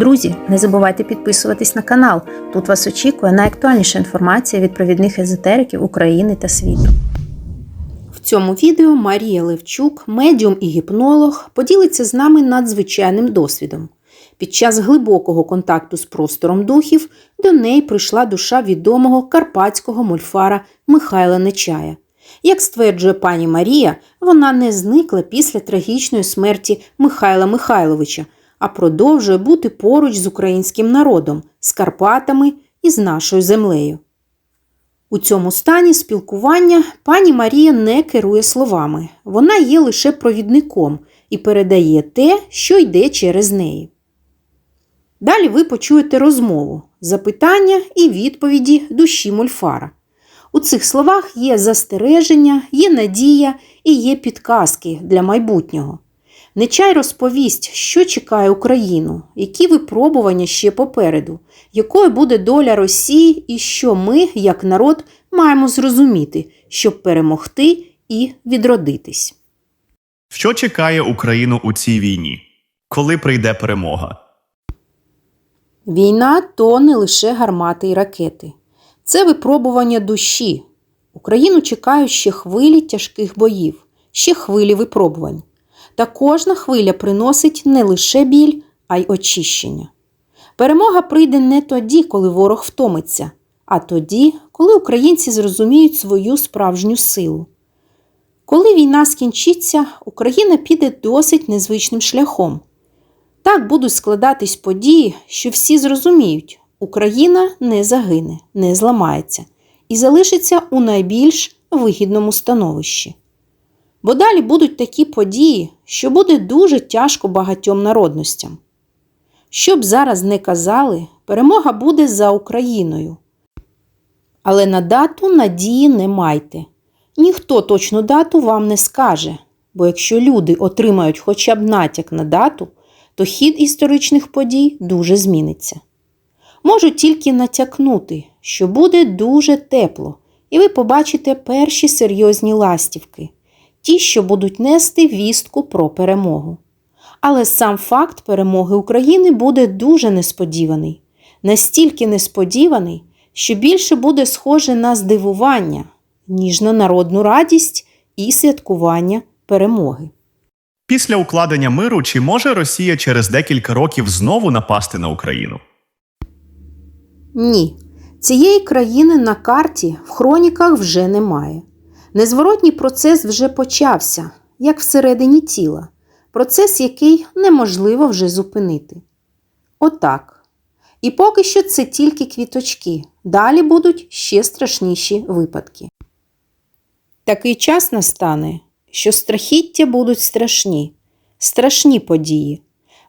Друзі, не забувайте підписуватись на канал. Тут вас очікує найактуальніша інформація від провідних езотериків України та світу. В цьому відео Марія Левчук, медіум і гіпнолог, поділиться з нами надзвичайним досвідом. Під час глибокого контакту з простором духів до неї прийшла душа відомого карпатського мольфара Михайла Нечая. Як стверджує пані Марія, вона не зникла після трагічної смерті Михайла Михайловича, а продовжує бути поруч з українським народом, з Карпатами і з нашою землею. У цьому стані спілкування пані Марія не керує словами, вона є лише провідником і передає те, що йде через неї. Далі ви почуєте розмову, запитання і відповіді душі Мольфара. У цих словах є застереження, є надія і є підказки для майбутнього. Нечай розповість, що чекає Україну, які випробування ще попереду, якою буде доля Росії і що ми, як народ, маємо зрозуміти, щоб перемогти і відродитись. Що чекає Україну у цій війні? Коли прийде перемога? Війна то не лише гармати і ракети. Це випробування душі. Україну чекають ще хвилі тяжких боїв, ще хвилі випробувань. Та кожна хвиля приносить не лише біль, а й очищення. Перемога прийде не тоді, коли ворог втомиться, а тоді, коли українці зрозуміють свою справжню силу. Коли війна скінчиться, Україна піде досить незвичним шляхом. Так будуть складатись події, що всі зрозуміють, Україна не загине, не зламається і залишиться у найбільш вигідному становищі. Бо далі будуть такі події, що буде дуже тяжко багатьом народностям. Щоб зараз не казали, перемога буде за Україною. Але на дату надії не майте. Ніхто точну дату вам не скаже, бо якщо люди отримають хоча б натяк на дату, то хід історичних подій дуже зміниться. Можу тільки натякнути, що буде дуже тепло, і ви побачите перші серйозні ластівки, ті, що будуть нести вістку про перемогу. Але сам факт перемоги України буде дуже несподіваний, настільки несподіваний, що більше буде схоже на здивування, ніж на народну радість і святкування перемоги. Після укладення миру чи може Росія через декілька років знову напасти на Україну? Ні, цієї країни на карті в хроніках вже немає. Незворотній процес вже почався, як всередині тіла, процес, який неможливо вже зупинити. Отак. І поки що це тільки квіточки, далі будуть ще страшніші випадки. Такий час настане, що страхіття будуть страшні, страшні події.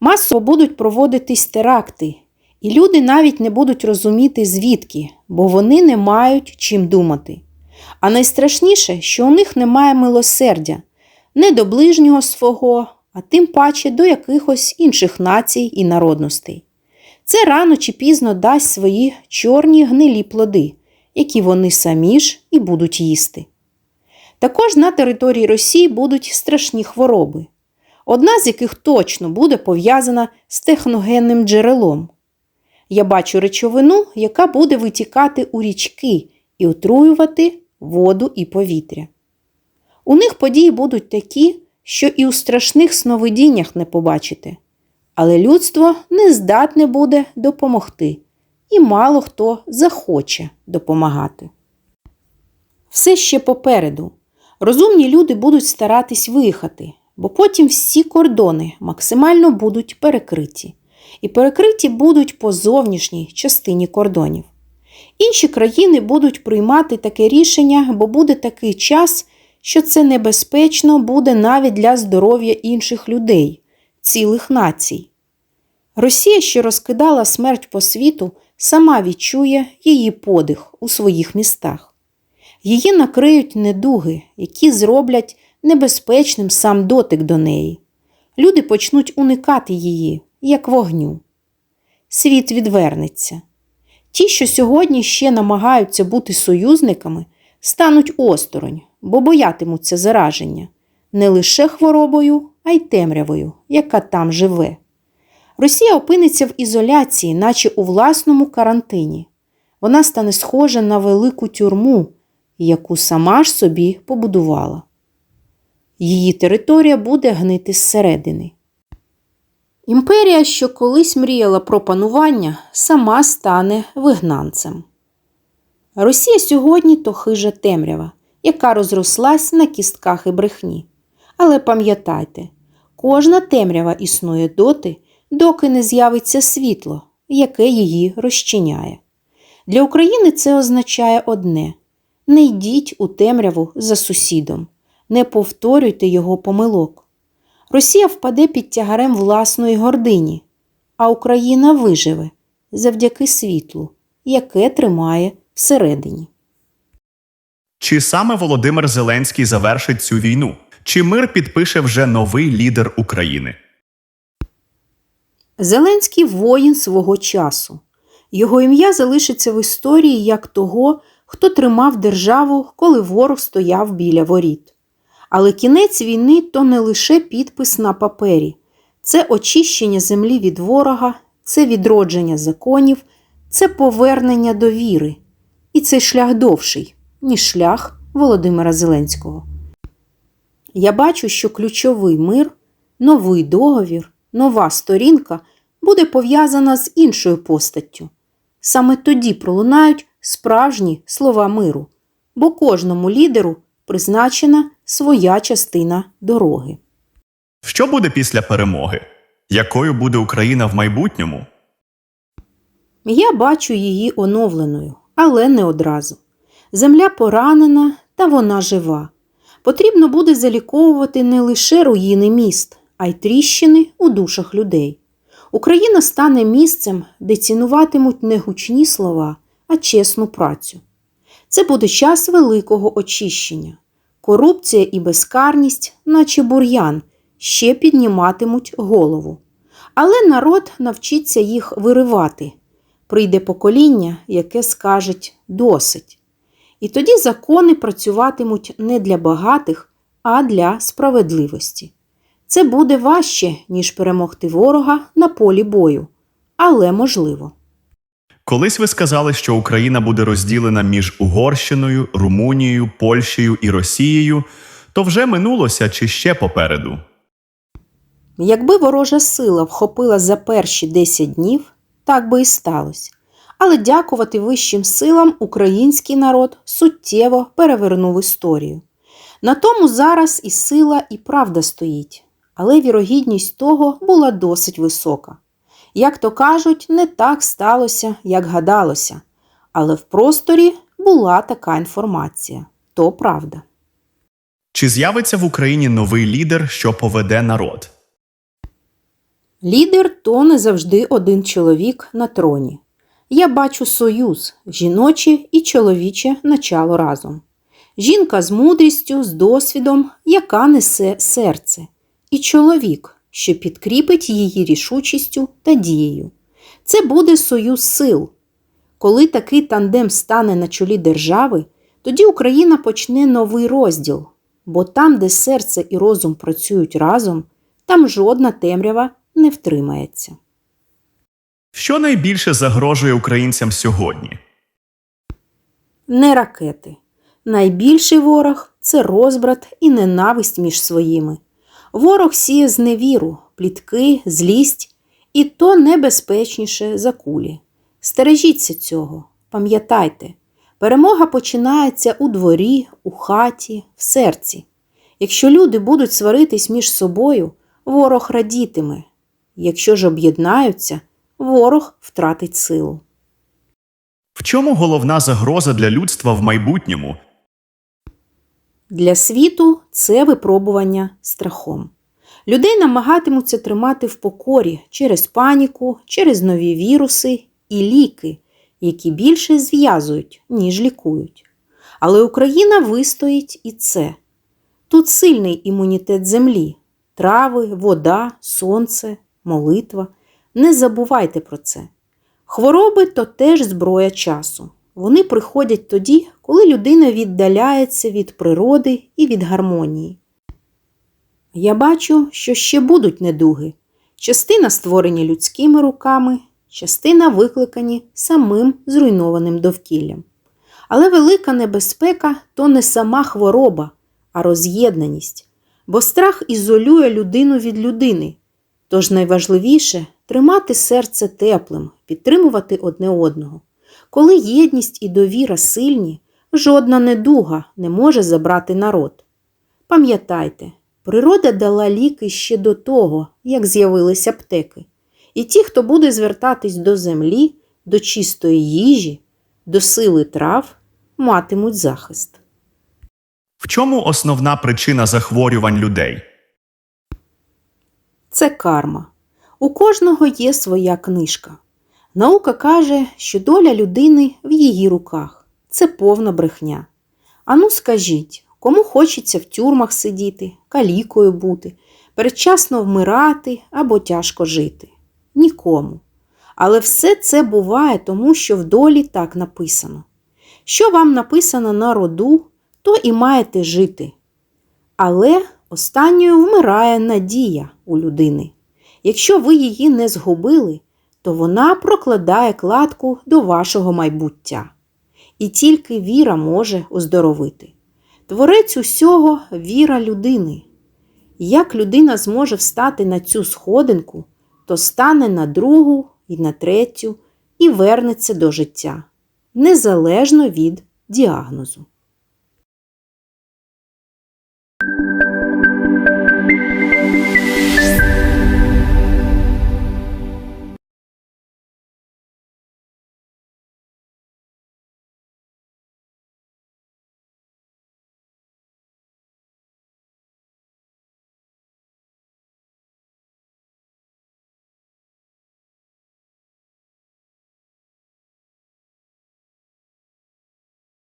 Масово будуть проводитись теракти, і люди навіть не будуть розуміти, звідки, бо вони не мають чим думати. А найстрашніше, що у них немає милосердя не до ближнього свого, а тим паче до якихось інших націй і народностей. Це рано чи пізно дасть свої чорні гнилі плоди, які вони самі ж і будуть їсти. Також на території Росії будуть страшні хвороби, одна з яких точно буде пов'язана з техногенним джерелом. Я бачу речовину, яка буде витікати у річки і отруювати воду і повітря. У них події будуть такі, що і у страшних сновидіннях не побачите, але людство не здатне буде допомогти, і мало хто захоче допомагати. Все ще попереду. Розумні люди будуть старатись виїхати, бо потім всі кордони максимально будуть перекриті, і перекриті будуть по зовнішній частині кордонів. Інші країни будуть приймати таке рішення, бо буде такий час, що це небезпечно буде навіть для здоров'я інших людей, цілих націй. Росія, що розкидала смерть по світу, сама відчує її подих у своїх містах. Її накриють недуги, які зроблять небезпечним сам дотик до неї. Люди почнуть уникати її, як вогню. Світ відвернеться. Ті, що сьогодні ще намагаються бути союзниками, стануть осторонь, бо боятимуться зараження не лише хворобою, а й темрявою, яка там живе. Росія опиниться в ізоляції, наче у власному карантині. Вона стане схожа на велику тюрму, яку сама ж собі побудувала. Її територія буде гнити зсередини. Імперія, що колись мріяла про панування, сама стане вигнанцем. Росія сьогодні то хижа темрява, яка розрослась на кістках і брехні. Але пам'ятайте, кожна темрява існує доти, доки не з'явиться світло, яке її розчиняє. Для України це означає одне: не йдіть у темряву за сусідом, не повторюйте його помилок. Росія впаде під тягарем власної гордині, а Україна виживе завдяки світлу, яке тримає всередині. Чи саме Володимир Зеленський завершить цю війну? Чи мир підпише вже новий лідер України? Зеленський воїн свого часу. Його ім'я залишиться в історії як того, хто тримав державу, коли ворог стояв біля воріт. Але кінець війни то не лише підпис на папері, це очищення землі від ворога, це відродження законів, це повернення довіри. І цей шлях довший, ніж шлях Володимира Зеленського. Я бачу, що ключовий мир, новий договір, нова сторінка буде пов'язана з іншою постаттю. Саме тоді пролунають справжні слова миру, бо кожному лідеру призначена своя частина дороги. Що буде після перемоги? Якою буде Україна в майбутньому? Я бачу її оновленою, але не одразу. Земля поранена, та вона жива. Потрібно буде заліковувати не лише руїни міст, а й тріщини у душах людей. Україна стане місцем, де цінуватимуть не гучні слова, а чесну працю. Це буде час великого очищення. Корупція і безкарність, наче бур'ян, ще підніматимуть голову. Але народ навчиться їх виривати. Прийде покоління, яке скажеть досить. І тоді закони працюватимуть не для багатих, а для справедливості. Це буде важче, ніж перемогти ворога на полі бою, але можливо. Колись ви сказали, що Україна буде розділена між Угорщиною, Румунією, Польщею і Росією, то вже минулося чи ще попереду? Якби ворожа сила вхопила за перші 10 днів, так би і сталося. Але дякувати вищим силам український народ суттєво перевернув історію. На тому зараз і сила, і правда стоїть, але вірогідність того була досить висока. Як то кажуть, не так сталося, як гадалося, але в просторі була така інформація то правда. Чи з'явиться в Україні новий лідер, що поведе народ? Лідер то не завжди один чоловік на троні. Я бачу союз, жіноче і чоловіче начало разом. Жінка з мудрістю, з досвідом, яка несе серце, і чоловік, що підкріпить її рішучістю та дією. Це буде союз сил. Коли такий тандем стане на чолі держави, тоді Україна почне новий розділ, бо там, де серце і розум працюють разом, там жодна темрява не втримається. Що найбільше загрожує українцям сьогодні? Не ракети. Найбільший ворог це розбрат і ненависть між своїми. Ворог сіє зневіру, плітки, злість, і то небезпечніше за кулі. Стережіться цього, пам'ятайте, перемога починається у дворі, у хаті, в серці. Якщо люди будуть сваритись між собою, ворог радітиме. Якщо ж об'єднаються, ворог втратить силу. В чому головна загроза для людства в майбутньому? Для світу це випробування страхом. Людей намагатимуться тримати в покорі через паніку, через нові віруси і ліки, які більше зв'язують, ніж лікують. Але Україна вистоїть і це. Тут сильний імунітет землі, трави, вода, сонце, молитва. Не забувайте про це. Хвороби то теж зброя часу. Вони приходять тоді, коли людина віддаляється від природи і від гармонії. Я бачу, що ще будуть недуги, Частина створені людськими руками, частина викликані самим зруйнованим довкіллям. Але велика небезпека то не сама хвороба, а роз'єднаність, бо страх ізолює людину від людини. Тож найважливіше тримати серце теплим, підтримувати одне одного. Коли єдність і довіра сильні, жодна недуга не може забрати народ. Пам'ятайте, природа дала ліки ще до того, як з'явилися аптеки. І ті, хто буде звертатись до землі, до чистої їжі, до сили трав, матимуть захист. В чому основна причина захворювань людей? Це карма. У кожного є своя книжка. Наука каже, що доля людини в її руках. Це повна брехня. Ану скажіть, кому хочеться в тюрмах сидіти, калікою бути, передчасно вмирати або тяжко жити? Нікому. Але все це буває тому, що в долі так написано. Що вам написано на роду, то і маєте жити. Але останньою вмирає надія у людини. Якщо ви її не згубили, то вона прокладає кладку до вашого майбуття. І тільки віра може оздоровити. Творець усього віра людини. Як людина зможе встати на цю сходинку, то стане на другу і на третю і вернеться до життя, незалежно від діагнозу.